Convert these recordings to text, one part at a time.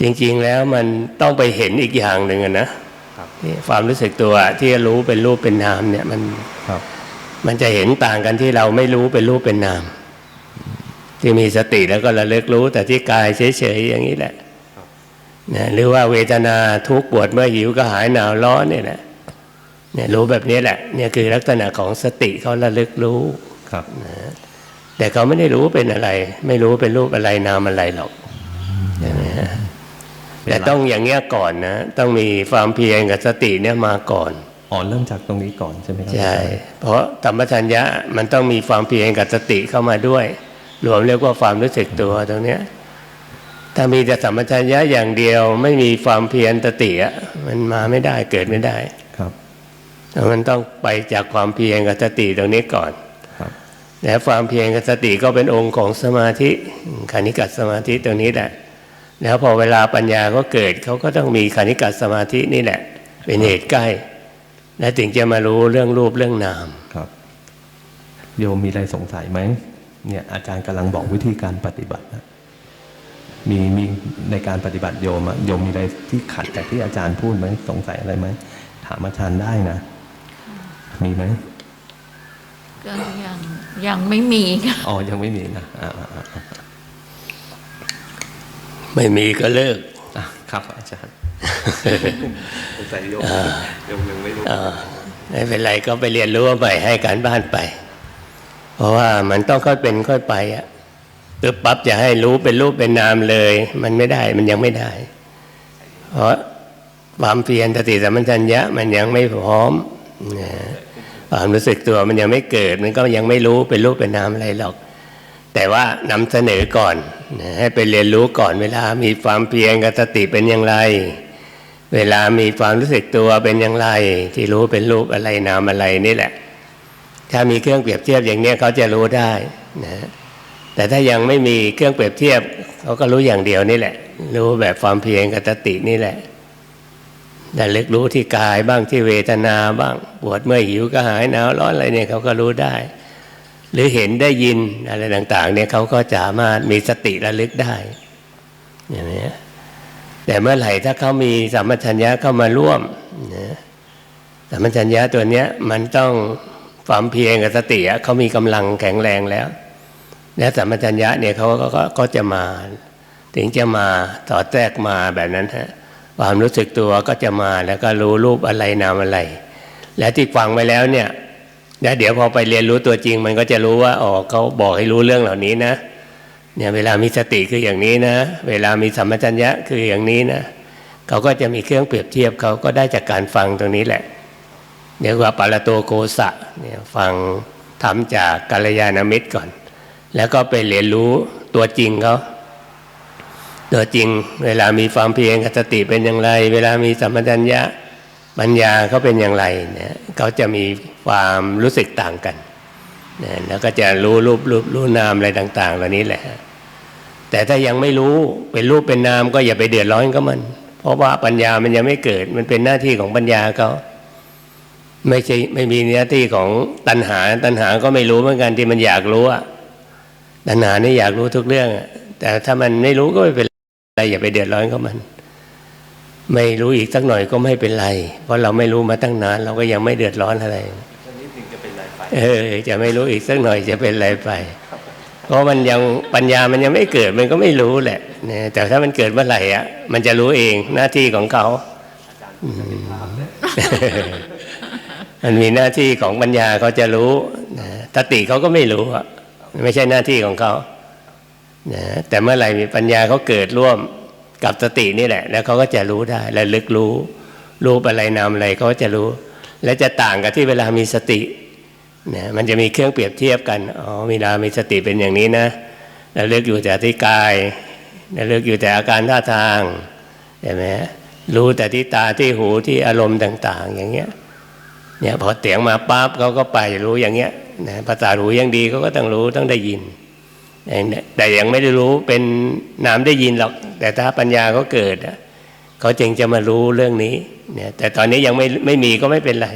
จริงๆแล้วมันต้องไปเห็นอีกอย่างหนึ่งอะนะครับนี่ความรู้สึกตัวที่จะรู้เป็นรูปเป็นนามเนี่ยมันครับมันจะเห็นต่างกันที่เราไม่รู้เป็นรูปเป็นนาม ที่มีสติแล้วก็ระลึกรู้ แต่ที่กายเฉยๆอย่างนี้แหละนะหรือว่าเวทนาทุกข์ปวดเมื่อยหิวก็หายหนาวร้อนเนี่ยแหละเนี่ยรู้แบบนี้แหละเนี่ยคือลักษณะของสติเขาระลึกรู้ครับแต่เขาไม่ได้รู้เป็นอะไร ไม่รู้เป็นรูปอะไรนามอะไรหรอกใช่ไหมฮะ แต่ต้องอย่างเงี้ยก่อนนะ ต้องมีความเพียรกับสติเนี่ยมาก่อนอ๋อเริ่มจากตรงนี้ก่อนใช่ไหมครัใช่เพราะธรรมชัญญะมันต้องมีความเพียรกับสติเข้ามาด้วย รวมเรียกว่าความรู้สึกตัวตรงเนี้ยถ้ามีแต่สัมปชัญญะอย่างเดียว ไม่มีความเพียรสติอะมันมาไม่ได้เกิดไม่ได้ครับมันต้องไปจากความเพียรกับสติตรงนี้ก่อนครับและความเพียรกับสติก็เป็นองค์ของสมาธิคณิกัตสมาธิตรงนี้แหละ แล้วพอเวลาปัญญาก็เกิดเขาก็ต้องมีคณิกัตสมาธินี่แหละ เป็นเหตุใกล้ และถึงจะมารู้เรื่องรูปเรื่องนามครับโยมมีอะไรสงสัยไหมเนี่ยอาจารย์กำลังบอกวิธีการปฏิบัตินะมีมีในการปฏิบัติโยมอะโยมมีอะไรที่ขัดจากที่อาจารย์พูดไหมสงสัยอะไรไหมถามอาจารย์ได้นะ มีไหมก็ยังยังไม่มีค่ะอ๋อยังไม่มีนะอ่าอ่าอ่าอ่า ไม่มีก็เลิกอะครับอาจารย์สงสัยโยมโยมยังไม่รู้อ่าไม่เป็นไรก็ไปเรียนรู้ไปให้การบ้านไป เพราะว่ามันต้องค่อยเป็นค่อยไปอะตึบปั๊บจะให้รู้เป็นรูปเป็นนามเลย มันไม่ได้มันยังไม่ได้ เพราะความเพียรสติสัมปชัญญะมันยังไม่พร้อมนะความรู้สึกตัวมันยังไม่เกิด มันก็ยังไม่รู้เป็นรูปเป็นนามอะไรหรอก แต่ว่านำเสนอก่อน ให้ไปเรียนรู้ก่อนเวลามีความเพียรกับสติเป็นอย่างไร เวลามีความรู้สึกตัวเป็นอย่างไร ที่รู้เป็นรูปอะไรนามอะไรนี่แหละ ถ้ามีเครื่องเปรียบเทียบอย่างนี้เขาจะรู้ได้นะแต่ถ้ายังไม่มีเครื่องเปรียบเทียบเขาก็รู้อย่างเดียวนี่แหละ รู้แบบความเพียรกับสตินี่แหละแต่เล็กรู้ที่กายบ้างที่เวทนาบ้าง ปวดเมื่อยหิวก็หายหนาวร้อนอะไรเนี่ยเขาก็รู้ได้ หรือเห็นได้ยินอะไรต่างๆเนี่ยเขาก็สามารถมีสติระลึกได้อย่างนี้แต่เมื่อไหร่ถ้าเขามีสัมปชัญญะเข้ามาร่วมนะสัมปชัญญะตัวเนี้ยมันต้องความเพียรกับสติอะเขามีกำลังแข็งแรงแล้ว และสัมปชัญญะเนี่ยเขาก็ก็จะมา ถึงจะมาสอแทรกมาแบบนั้นฮะความรู้สึกตัวก็จะมาแล้วก็รู้รูปอะไรนามอะไร และที่ฟังไว้แล้วเนี่ย แล้วเดี๋ยวพอไปเรียนรู้ตัวจริง มันก็จะรู้ว่าอ๋อเขาบอกให้รู้เรื่องเหล่านี้นะ เนี่ยเวลามีสติคืออย่างนี้นะ เวลามีสัมปชัญญะคืออย่างนี้นะเขาก็จะมีเครื่องเปรียบเทียบเขาก็ได้จากการฟังตรงนี้แหละเรียกว่าปารโตโกสะเนี่ยฟังทำจากกัลยาณมิตรก่อน แล้วก็ไปเรียนรู้ตัวจริงเขาตัวจริงเวลามีความเพียรกับสติเป็นอย่างไร เวลามีสัมปชัญญะปัญญาเขาเป็นอย่างไรเนี่ยเขาจะมี ความรู้สึกต่างกันนะแล้วก็จะรู้รูปรูปรู้นามอะไรต่าง ๆ เหล่านี้แหละ แต่ถ้ายังไม่รู้เป็นรูปเป็นนามก็อย่าไปเดือดร้อนกับมัน เพราะว่าปัญญามันยังไม่เกิด มันเป็นหน้าที่ของปัญญาเขาไม่ใช่ไม่มีหน้าที่ของตัณหา ตัณหาก็ไม่รู้เหมือนกันที่มันอยากรู้อะตัณหานี่อยากรู้ทุกเรื่องแต่ถ้ามันไม่รู้ก็ไม่เป็นไรอย่าไปเดือดร้อนกับมัน ไม่รู้อีกสักหน่อยก็ไม่เป็นไร เพราะเราไม่รู้มาตั้งนานเราก็ยังไม่เดือดร้อนอะไร เออจะไม่รู้อีกสักหน่อยจะเป็นอะไรไป เพราะมันยังปัญญามันยังไม่เกิดมันก็ไม่รู้แหละนะแต่ถ้ามันเกิดเมื่อไหร่อะมันจะรู้เองหน้าที่ของเขาอืมมันมีหน้าที่ของปัญญาเขาจะรู้นะสติเขาก็ไม่รู้อะไม่ใช่หน้าที่ของเขานะแต่เมื่อไหร่มีปัญญาเขาเกิดร่วมกับสตินี่แหละ แล้วเขาก็จะรู้ได้และลึกรู้ รู้อะไรนามอะไรเขาก็จะรู้ และจะต่างกับที่เวลามีสติ นะมันจะมีเครื่องเปรียบเทียบกันอ๋อเวลามีสติเป็นอย่างนี้นะแล้วเลือกอยู่แต่ที่กายแล้วเลือกอยู่แต่อาการท่าทางใช่ไหมรู้แต่ที่ตาที่หูที่อารมณ์ต่าง ๆ อย่างเงี้ยเนี่ยพอเสียงมาปั๊บเขาก็ไปรู้อย่างเงี้ยนะภาษาหูยังดีเขาก็ต้องรู้ต้องได้ยิน แต่ยังไม่ได้รู้เป็นนามได้ยินหรอก แต่ถ้าปัญญาเขาเกิดเขาจึงจะมารู้เรื่องนี้เนี่ยแต่ตอนนี้ยังไม่ไม่มีก็ไม่เป็นไร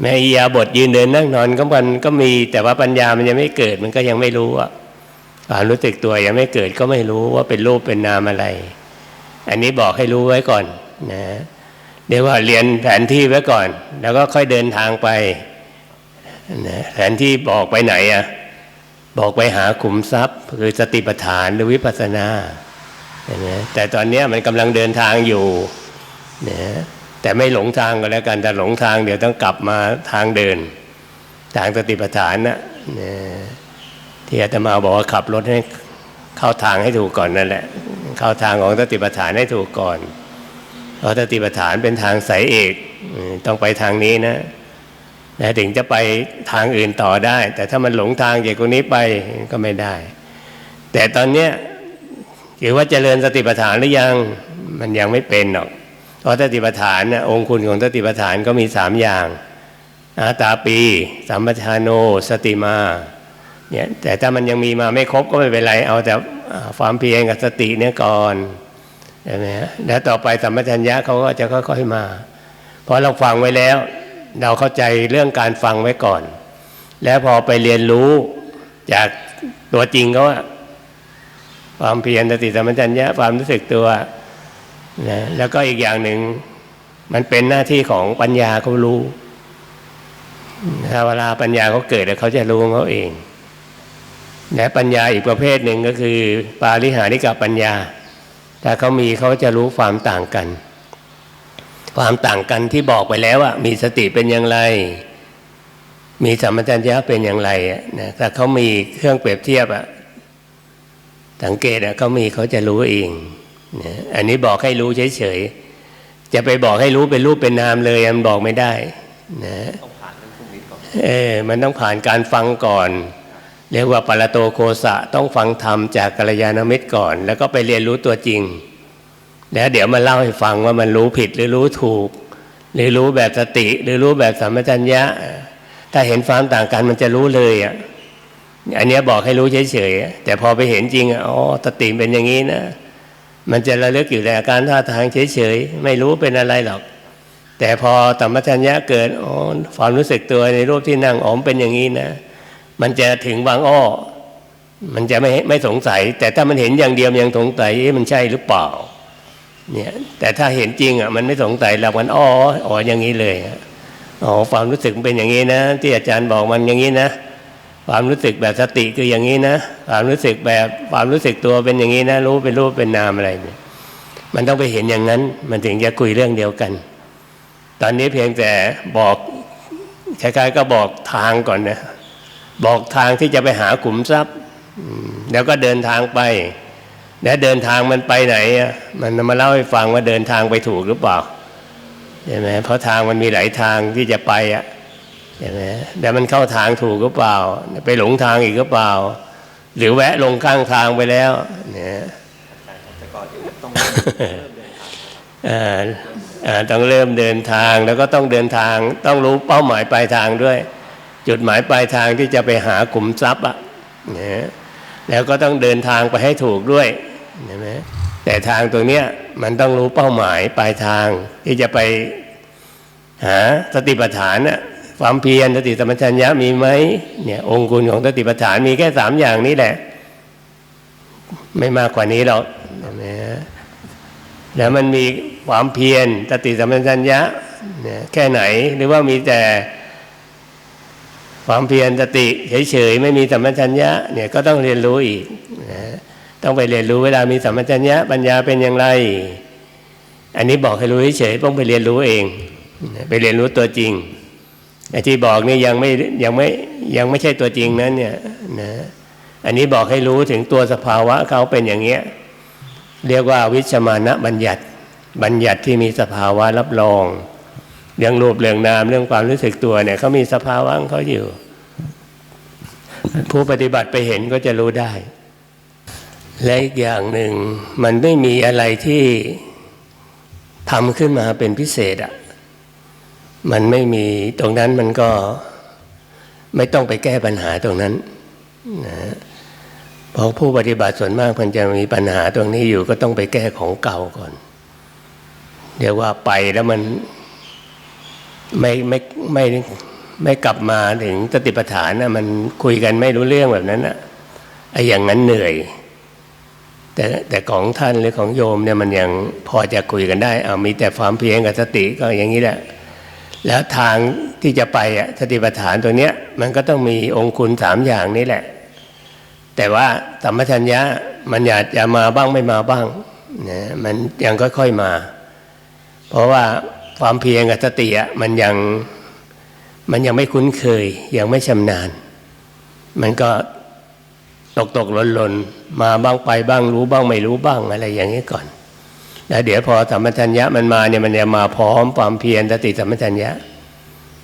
แม้อยาบทยืนเดินนั่งนอนก็มันก็มี แต่ว่าปัญญามันยังไม่เกิดมันก็ยังไม่รู้อะความรู้สึกตัวยังไม่เกิดก็ไม่รู้ว่าเป็นรูปเป็นนามอะไร อันนี้บอกให้รู้ไว้ก่อนนะเดี๋ยวว่าเรียนแผนที่ไว้ก่อน แล้วก็ค่อยเดินทางไปนะแผนที่บอกไปไหนอะบอกไปหาขุมทรัพย์คือสติปัฏฐานหรือวิปัสสนานไหมแต่ตอนนี้มันกำลังเดินทางอยู่นะ แต่ไม่หลงทางก็แล้วกันแต่หลงทางเดี๋ยวต้องกลับมาทางเดิน ทางสติปัฏฐานนะนะที่อาตมาบอกว่าขับรถให้เข้าทางให้ถูกก่อนนั่นแหละ เข้าทางของสติปัฏฐานให้ถูกก่อนเพราะสติปัฏฐานเป็นทางสายเอกต้องไปทางนี้นะแล้วถึงจะไปทางอื่นต่อได้ แต่ถ้ามันหลงทางจากตรงนี้ไปก็ไม่ได้ แต่ตอนเนี้ยถือว่าเจริญสติปัฏฐานหรือยังมันยังไม่เป็นหรอก เพราะสติปัฏฐานนะองคุณของสติปัฏฐานก็มีสามอย่างอาตาปีสัมปชานโนสติมาเนี่ยแต่ถ้ามันยังมีมาไม่ครบก็ไม่เป็นไร เอาแต่ความเพียรกับสติเนี่ยก่อนใช่ไหมฮะแล้วต่อไปสัมปชัญญะเขาก็จะค่อยๆมาเพราะเราฟังไว้แล้ว เราเข้าใจเรื่องการฟังไว้ก่อน แล้วพอไปเรียนรู้จากตัวจริงเขาความเพียรสติสัมปชัญญะความรู้สึกตัว นะแล้วก็อีกอย่างหนึ่งมันเป็นหน้าที่ของปัญญาเขารู้ถ้าเวลาปัญญาเขาเกิดแล้วเขาจะรู้เขาเองและปัญญาอีกประเภทหนึ่งก็คือ ปาริหาริกาปัญญา ถ้าเขามีเขาจะรู้ความต่างกัน ความต่างกันที่บอกไปแล้วอะมีสติเป็นอย่างไร มีสัมปชัญญะเป็นอย่างไรนะถ้าเขามีเครื่องเปรียบเทียบอะสังเกตอะเขามีเขาจะรู้เอง อันนี้บอกให้รู้เฉยๆ จะไปบอกให้รู้เป็นรูปเป็นนามเลยมันบอกไม่ได้นะเออมันต้องผ่านการฟังก่อน เรียกว่าปรโตโคสะต้องฟังธรรมจากกัลยาณมิตรก่อน แล้วก็ไปเรียนรู้ตัวจริง แล้วเดี๋ยวมาเล่าให้ฟังว่ามันรู้ผิดหรือรู้ถูก หรือรู้แบบสติ หรือรู้แบบสัมปชัญญะ ถ้าเห็นความต่างกันมันจะรู้เลยอะอันนี้บอกให้รู้เฉยๆแต่พอไปเห็นจริงอะอ๋อสติเป็นอย่างนี้นะ มันจะระลึกอยู่ในอาการท่าทางเฉยๆ ไม่รู้เป็นอะไรหรอก แต่พอสัมชัญญะเกิดอ๋อความรู้สึกตัวในรูปที่นั่งอ๋อมเป็นอย่างนี้นะ มันจะถึงบางอ้อ มันจะไม่ไม่สงสัย แต่ถ้ามันเห็นอย่างเดียวยังสงสัยมันใช่หรือเปล่าเนี่ยแต่ถ้าเห็นจริงอะมันไม่สงสัยแล้วมันอ้ออ๋ออย่างนี้เลยอะอ๋อความรู้สึกมันเป็นอย่างนี้นะ ที่อาจารย์บอกมันอย่างนี้นะ ความรู้สึกแบบสติคืออย่างนี้นะ ความรู้สึกแบบความรู้สึกตัวเป็นอย่างนี้นะ รู้เป็นรูปเป็นนามอะไรเนี่ย มันต้องไปเห็นอย่างนั้น มันถึงจะคุยเรื่องเดียวกัน ตอนนี้เพียงแต่บอกคล้ายๆก็บอกทางก่อนนะ บอกทางที่จะไปหากลุ่มทรัพย์แล้วก็เดินทางไป แล้วเดินทางมันไปไหนอะมันมาเล่าให้ฟังว่าเดินทางไปถูกหรือเปล่าใช่ไหมเพราะทางมันมีหลายทางที่จะไปอะ ใช่ไหมแต่มันเข้าทางถูกหรือเปล่า ไปหลงทางอีกหรือเปล่า หรือแวะลงข้างทางไปแล้วเนี่ยอ่าอ่าต้องเริ่มเดินทางแล้วก็ต้องเดินทาง ต้องรู้เป้าหมายปลายทางด้วย จุดหมายปลายทางที่จะไปหากลุ่มทรัพย์อะนะแล้วก็ต้องเดินทางไปให้ถูกด้วยเห็นไหมแต่ทางตัวเนี้ยมันต้องรู้เป้าหมายปลายทางที่จะไปหาสติปัฏฐานน่ะ ความเพียรสติสัมปชัญญะมีไหมเนี่ยองค์คุณของสติปัฏฐานมีแค่สามอย่างนี้แหละ ไม่มากกว่านี้หรอกเนไหมแล้วมันมีความเพียรสติสัมปชัญญะเนี่ยแค่ไหนหรือว่ามีแต่ความเพียรสติเฉยๆไม่มีสัมปชัญญะเนี่ยก็ต้องเรียนรู้อีกนะต้องไปเรียนรู้เวลามีสัมปชัญญะปัญญาเป็นอย่างไร อันนี้บอกให้รู้เฉยๆต้องไปเรียนรู้เอง ไปเรียนรู้ตัวจริง ไอ้ที่บอกนี่ยังไม่ยังไม่ยังไม่ใช่ตัวจริงนั้นเนี่ยนะอันนี้บอกให้รู้ถึงตัวสภาวะเขาเป็นอย่างเงี้ยเรียกว่าวิชมานะบัญญัติ บัญญัติที่มีสภาวะรับรองเรื่องรูปเรื่องนามเรื่องความรู้สึกตัวเนี่ยเขามีสภาวะของเขาอยู่ ผู้ปฏิบัติไปเห็นก็จะรู้ได้ และอีกอย่างหนึ่งมันไม่มีอะไรที่ทำขึ้นมาเป็นพิเศษอะ มันไม่มีตรงนั้นมันก็ไม่ต้องไปแก้ปัญหาตรงนั้นนะเพราะผู้ปฏิบัติส่วนมากมันจะมีปัญหาตรงนี้อยู่ก็ต้องไปแก้ของเก่าก่อน เดี๋ยวว่าไปแล้วมันไม่ไม่ไม่ไม่กลับมาถึงสติปัฏฐานนะมันคุยกันไม่รู้เรื่องแบบนั้นนะไอ้อย่างนั้นเหนื่อย แต่แต่ของท่านหรือของโยมเนี่ยมันยังพอจะคุยกันได้ เอามีแต่ความเพียรกับสติก็อย่างนี้แหละ แล้วทางที่จะไปอะสติปัฏฐานตัวเนี้ยมันก็ต้องมีองค์คุณสามอย่างนี้แหละ แต่ว่าสัมปชัญญะมันอยากจะมาบ้างไม่มาบ้างนะมันยังค่อยๆมา เพราะว่าความเพียรกับสติอะมันยังมันยังไม่คุ้นเคย ยังไม่ชำนาญ มันก็ตกตกหล่นหล่นมาบ้างไปบ้างรู้บ้างไม่รู้บ้างอะไรอย่างนี้ก่อน แล้วเดี๋ยวพอสัมปชัญญะมันมาเนี่ยมันจะมาพร้อมความเพียรสติสัมปชัญญะ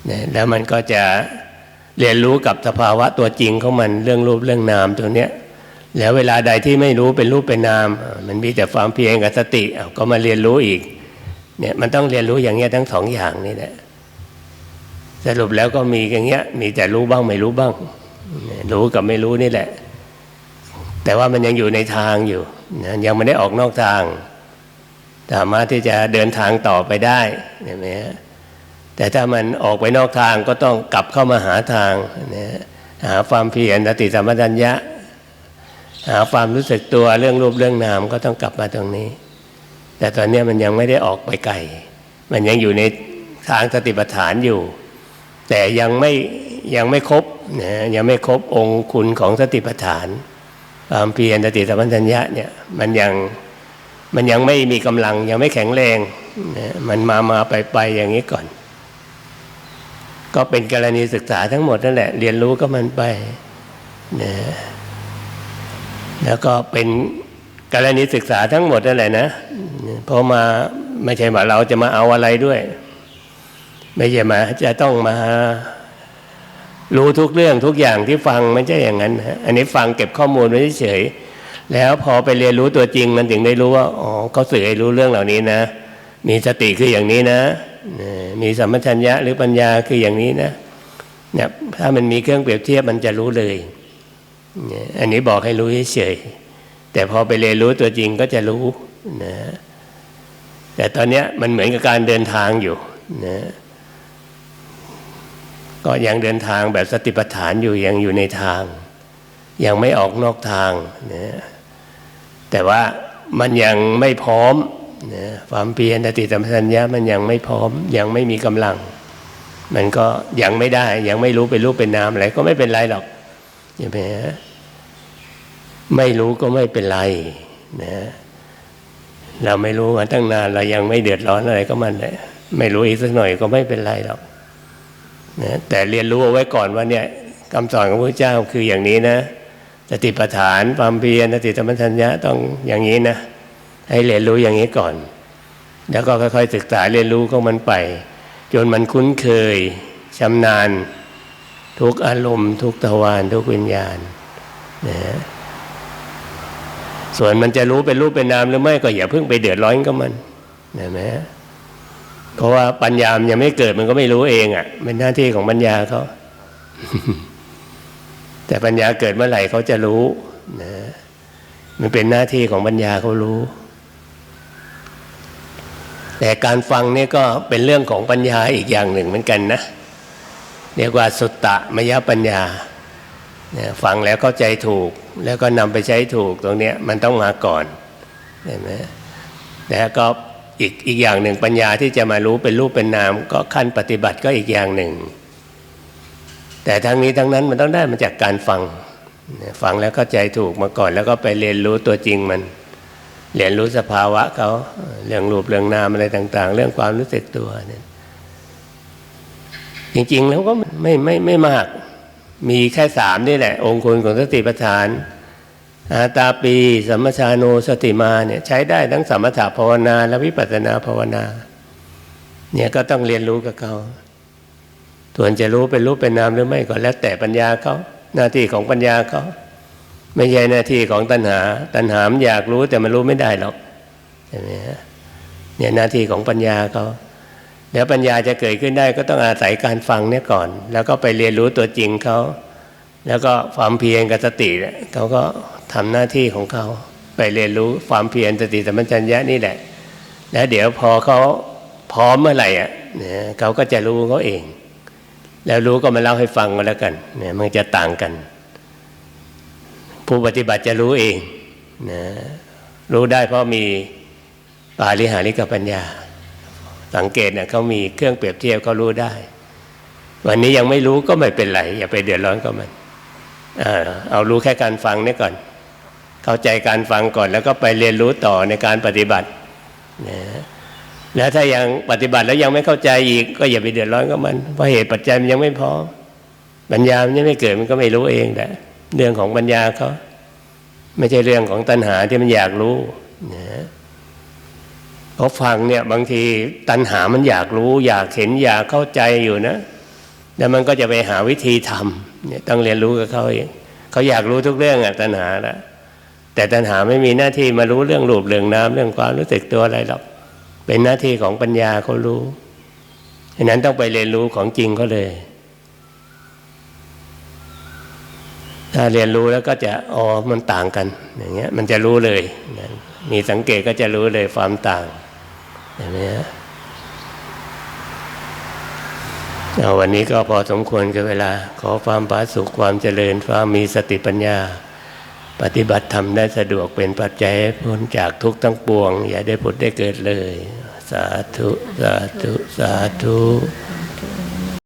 เนี่ยแล้วมันก็จะเรียนรู้กับสภาวะตัวจริงของมันเรื่องรูปเรื่องนามตัวเนี้ยแล้วเวลาใดที่ไม่รู้เป็นรูปเป็นนาม มันมีแต่ความเพียรกับสติก็มาเรียนรู้อีกเนี่ยมันต้องเรียนรู้อย่างเงี้ยทั้งสองอย่างนี่แหละสรุปแล้วก็มีอย่างเงี้ยมีแต่รู้บ้างไม่รู้บ้าง รู้กับไม่รู้นี่แหละ แต่ว่ามันยังอยู่ในทางอยู่นะยังไม่ได้ออกนอกทาง สามารถที่จะเดินทางต่อไปได้เห็นไหมฮะแต่ถ้ามันออกไปนอกทางก็ต้องกลับเข้ามาหาทางนะหาความเพียรสติสัมปชัญญะ หาความรู้สึกตัวเรื่องรูปเรื่องนามก็ต้องกลับมาตรงนี้ แต่ตอนนี้มันยังไม่ได้ออกไปไกล มันยังอยู่ในทางสติปัฏฐานอยู่ แต่ยังไม่ยังไม่ครบนะยังไม่ครบองค์คุณของสติปัฏฐานความเพียรสติสัมปชัญญะเนี่ยมันยัง มันยังไม่มีกำลังยังไม่แข็งแรงนะมันมามาไปไปอย่างนี้ก่อน ก็เป็นกรณีศึกษาทั้งหมดนั่นแหละ เรียนรู้ก็มันไปนะแล้วก็เป็นกรณีศึกษาทั้งหมดนั่นแหละนะเพราะมาไม่ใช่ว่าเราจะมาเอาอะไรด้วย ไม่ใช่มาจะต้องมารู้ทุกเรื่องทุกอย่างที่ฟังไม่ใช่อย่างนั้น อันนี้ฟังเก็บข้อมูลไว้เฉยๆ แล้วพอไปเรียนรู้ตัวจริงมันถึงได้รู้ว่าอ๋อเขาสื่อให้รู้เรื่องเหล่านี้นะ มีสติคืออย่างนี้นะ มีสัมปชัญญะหรือปัญญาคืออย่างนี้นะเนี่ยถ้ามันมีเครื่องเปรียบเทียบมันจะรู้เลยอันนี้บอกให้รู้เฉยแต่พอไปเรียนรู้ตัวจริงก็จะรู้นะแต่ตอนนี้มันเหมือนกับการเดินทางอยู่นะก็ยังเดินทางแบบสติปัฏฐานอยู่ยังอยู่ในทาง ยังไม่ออกนอกทางนะ แต่ว่ามันยังไม่พร้อมนะความเพียรสติสัมปชัญญะมันยังไม่พร้อม ยังไม่มีกำลัง มันก็ยังไม่ได้ ยังไม่รู้เป็นรูปเป็นนามอะไรก็ไม่เป็นไรหรอกใช่ไหมฮะไม่รู้ก็ไม่เป็นไรนะเราไม่รู้มาตั้งนานเรายังไม่เดือดร้อนอะไรก็มันเลยไม่รู้อีกสักหน่อยก็ไม่เป็นไรหรอกนะแต่เรียนรู้เอาไว้ก่อนว่าเนี่ยคำสอนของพระเจ้าคืออย่างนี้นะ สติปัฏฐานความเพียรสติสัมปชัญญะต้องอย่างนี้นะ ให้เรียนรู้อย่างนี้ก่อน แล้วก็ค่อยๆศึกษาเรียนรู้ของมันไป จนมันคุ้นเคยชำนาญ ทุกอารมณ์ ทุกทวารทุกวิญญาณนะส่วนมันจะรู้เป็นรูปเป็นนามหรือไม่ก็อย่าเพิ่งไปเดือดร้อนกับมันนไหมเพราะว่าปัญญามยังไม่เกิดมันก็ไม่รู้เองอะ่ะเป็นหน้าที่ของปัญญาเขา แต่ปัญญาเกิดเมื่อไหร่เขาจะรู้นะมันเป็นหน้าที่ของปัญญาเขารู้ แต่การฟังนี่ก็เป็นเรื่องของปัญญาอีกอย่างหนึ่งเหมือนกันนะเรียกว่าสุตตะมยปัญญาฟังแล้วเข้าใจถูกแล้วก็นำไปใช้ถูกตรงนี้มันต้องมาก่อนเห็นไหมแล้วก็อีกอีกอย่างหนึ่งปัญญาที่จะมารู้เป็นรูปเป็นนาม ก็ขั้นปฏิบัติก็อีกอย่างหนึ่ง แต่ทั้งนี้ทั้งนั้นมันต้องได้มาจากการฟัง ฟังแล้วเข้าใจถูกมาก่อน แล้วก็ไปเรียนรู้ตัวจริงมัน เรียนรู้สภาวะเขาเรื่องรูปเรื่องนามอะไรต่าง ๆ เรื่องความรู้สึกตัวเนี่ยจริง ๆ แล้วก็ไม่ไม่ไม่มาก มีแค่สามนี่แหละ องค์คุณของสติปัฏฐานอาตาปีสัมมชาโนสติมาเนี่ยใช้ได้ทั้งสมถะภาวนาและวิปัสสนาภาวนา เนี่ยก็ต้องเรียนรู้กับเขา ส่วนจะรู้เป็นรู้เป็นนามหรือไม่ก็แล้วแต่ปัญญาเขาหน้าที่ของปัญญาเขาไม่ใช่หน้าที่ของตัณหา ตัณหามอยากรู้แต่มันรู้ไม่ได้หรอกใช่ไหมฮะเนี่ยหน้าที่ของปัญญาเขาแล้วปัญญาจะเกิดขึ้นได้ก็ต้องอาศัยการฟังเนี่ยก่อน แล้วก็ไปเรียนรู้ตัวจริงเขาแล้วก็ความเพียรกับสติเนี่ยเขาก็ทำหน้าที่ของเขาไปเรียนรู้ความเพียรสติสัมปชัญญะนี่แหละ แล้วเดี๋ยวพอเขาพร้อมเมื่อไหร่อะเนี่ยเขาก็จะรู้เขาเอง แล้วรู้ก็มาเล่าให้ฟังกันแล้วกันเนี่ยมันจะต่างกัน ผู้ปฏิบัติจะรู้เองนะรู้ได้เพราะมีปาริหาริกปัญญา สังเกตเนี่ยเขามีเครื่องเปรียบเทียบเขารู้ได้ วันนี้ยังไม่รู้ก็ไม่เป็นไร อย่าไปเดือดร้อนกับมันเออเอารู้แค่การฟังนี่ก่อน เข้าใจการฟังก่อนแล้วก็ไปเรียนรู้ต่อในการปฏิบัตินะ แล้วถ้ายังปฏิบัติแล้วยังไม่เข้าใจอีก ก็อย่าไปเดือดร้อนกับมัน เพราะเหตุปัจจัยมันยังไม่พอปัญญามันยังไม่เกิดมันก็ไม่รู้เองแหละเรื่องของปัญญาเขาไม่ใช่เรื่องของตัณหาที่มันอยากรู้นะเพราะฟังเนี่ยบางทีตัณหามันอยากรู้ อยากเห็นอยากเข้าใจอยู่นะแล้วมันก็จะไปหาวิธีทำเนี่ยต้องเรียนรู้กับเขาเองเขาอยากรู้ทุกเรื่องอะตัณหาละแต่ตัณหาไม่มีหน้าที่มารู้เรื่องรูปเรื่องน้ำเรื่องความรู้สึกตัวอะไรหรอก เป็นหน้าที่ของปัญญาเขารู้ฉะนั้นต้องไปเรียนรู้ของจริงเขาเลย ถ้าเรียนรู้แล้วก็จะอ๋อมันต่างกัน อย่างเงี้ย มันจะรู้เลย มีสังเกตก็จะรู้เลยความต่างเห็นไหมฮะเอาวันนี้ก็พอสมควรกับเวลา ขอความผาสุขความเจริญความมีสติปัญญา ปฏิบัติธรรมได้สะดวกเป็นปัจจัยพ้นจากทุกข์ทั้งปวง อย่าได้ผุดได้เกิดเลยาธุ สาธุ สาธุ